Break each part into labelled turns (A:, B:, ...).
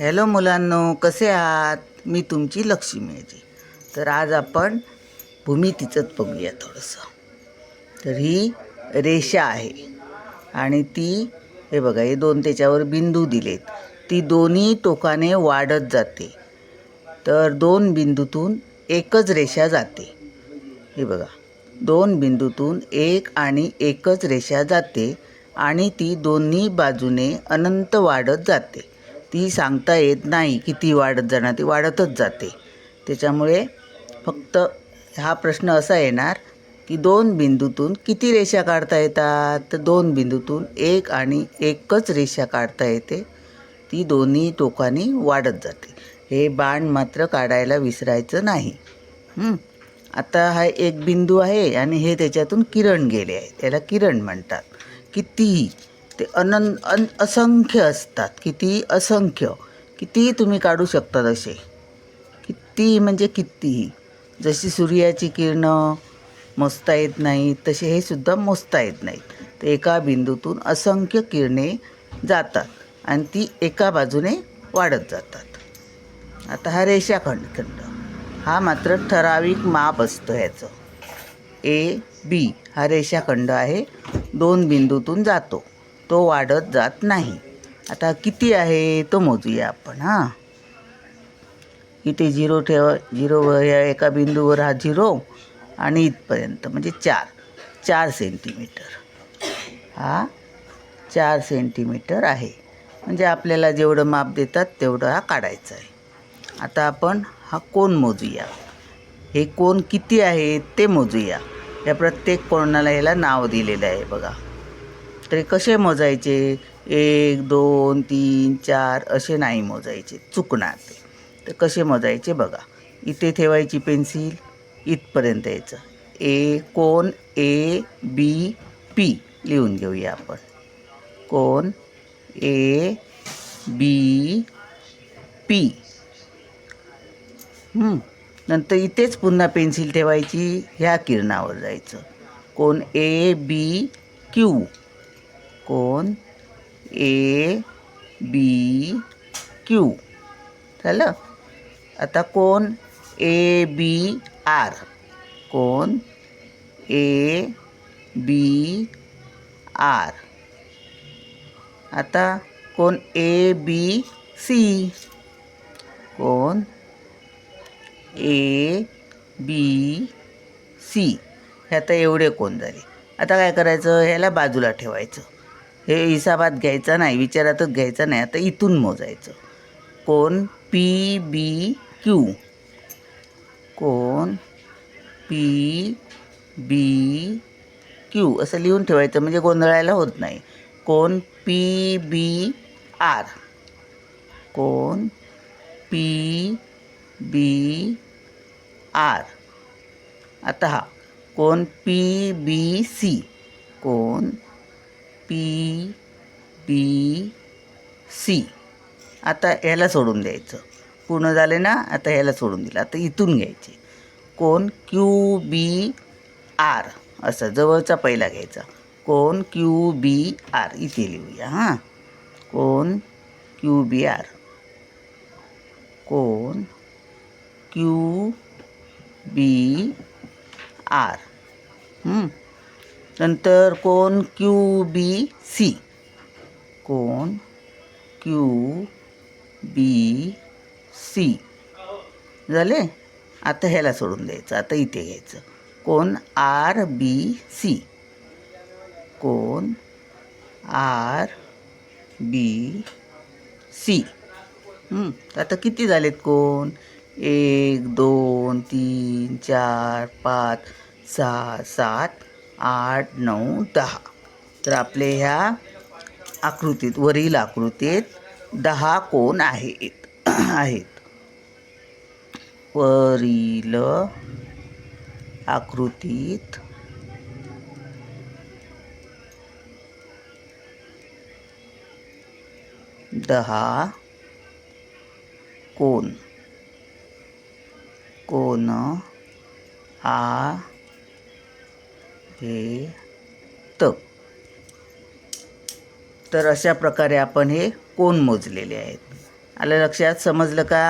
A: Hello मुलांनो कसे आहात? मी तुमची लक्ष्मी आजी तर आज आपण भूमितीचंच बघूया थोडंसं. तर ही रेषा आहे. आणि ती हे बघा हे दोन त्याच्यावर बिंदू दिलेत. ती दोन्ही टोकाने वाढत जाते. तर दोन बिंदूतून एकच रेषा जाते. हे बघा दोन बिंदूतून एक आणि एकच रेषा जाते आणि ती दोन्ही बाजूने अनंत वाढत जाते. ती सांगता येत नाही किती वाढत जाणार ती वाढतच जाते. त्याच्यामुळे फक्त हा प्रश्न असा येणार की दोन बिंदूतून किती रेषा काढता येतात? तर दोन बिंदूतून एक आणि एकच रेषा काढता येते. ती दोन्ही टोकानी वाढत जाते. हे बाण मात्र काढायला विसरायचं नाही. आता हा एक बिंदू आहे आणि हे त्याच्यातून किरण गेले आहे. त्याला किरण म्हणतात. कितीही. ते अनन अन असंख्य असतात. किती असंख्य कितीही तुम्ही काढू शकता असे किती म्हणजे कितीही जशी सूर्याची किरणं मोजता येत नाहीत तसे हे सुद्धा मोजता येत नाहीत. तर एका बिंदूतून असंख्य किरणे जातात आणि ती एका बाजूने वाढत जातात. आता हा रेषाखंड खंड हा मात्र ठराविक माप असतं ह्याचं. ए बी हा रेषाखंड आहे. दोन बिंदूतून जातो. तो वाढत जात नाही. आता किती आहे तो मोजूया आपण हां. इथे झिरो ठेवा झिरो या एका बिंदूवर हा झिरो आणि इथपर्यंत म्हणजे चार चार सेंटीमीटर. हा चार सेंटीमीटर आहे. म्हणजे आपल्याला जेवढं माप देतात तेवढं हा काढायचा आहे. आता आपण हा कोण मोजूया. हे कोण किती आहे ते मोजूया. या प्रत्येक कोणाला ह्याला नाव दिलेलं आहे बघा. तर कसे मोजायचे? एक दोन तीन चार असे नाही मोजायचे. चुकणार ते. तर कसे मोजायचे बघा. इथे ठेवायची पेन्सिल. इथपर्यंत यायचं. ए कोण ए बी पी लिहून घेऊया आपण. कोण ए बी पी. नंतर इथेच पुन्हा पेन्सिल ठेवायची. ह्या किरणावर जायचं. कोण ए बी क्यू. कोण? ए बी क्यू झालं? आता कोण? ए बी आर कोण? ए बी आर आता कोण? ए बी सी कोण? ए बी सी हे आता एवढे कोण झाले? आता काय करायचं? ह्याला बाजूला ठेवायचं. हे हिसाबात घ्यायचा नाही विचारातच घ्यायचा नाही. आता इथून मोजायचं. कोण पी बी क्यू कोण पी बी क्यू असं लिहून ठेवायचं म्हणजे गोंधळायला होत नाही. कोण पी बी आर कोण पी बी आर आता हा. कोण पी बी सी कोण पी बी सी आता ह्याला सोडून द्यायचं. पूर्ण झाले ना आता ह्याला सोडून दिलं. आता इथून घ्यायचे. कोण क्यू बी आर असं जवळचा पहिला घ्यायचा. कोण क्यू बी आर इथे लिहूया हां. कोण क्यू बी आर कोण क्यू बी आर हं. नंतर कोण? क्यू बी सी कोण? क्यू बी सी झाले? आता ह्याला सोडून द्यायचं. आता इथे घ्यायचं. कोण? आर बी सी कोण? आर बी सी आता किती झालेत कोण? एक दोन तीन चार पाच सहा सात आठ नऊ दहा. तर आपले ह्या आकृतीत वरील आकृतीत दहा कोण आहेत? आहेत. वरील आकृतीत दहा कोण? कोण आ हे. त तर अशा प्रकारे आपण हे कोण मोजलेले आहेत? आलं लक्षात? समजलं का?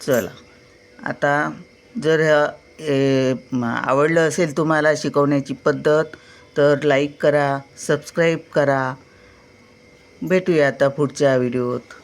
A: चला. आता जर हे आवडलं असेल तुम्हाला शिकवण्याची पद्धत तर लाईक करा सबस्क्राईब करा. भेटूया आता पुढच्या व्हिडिओत.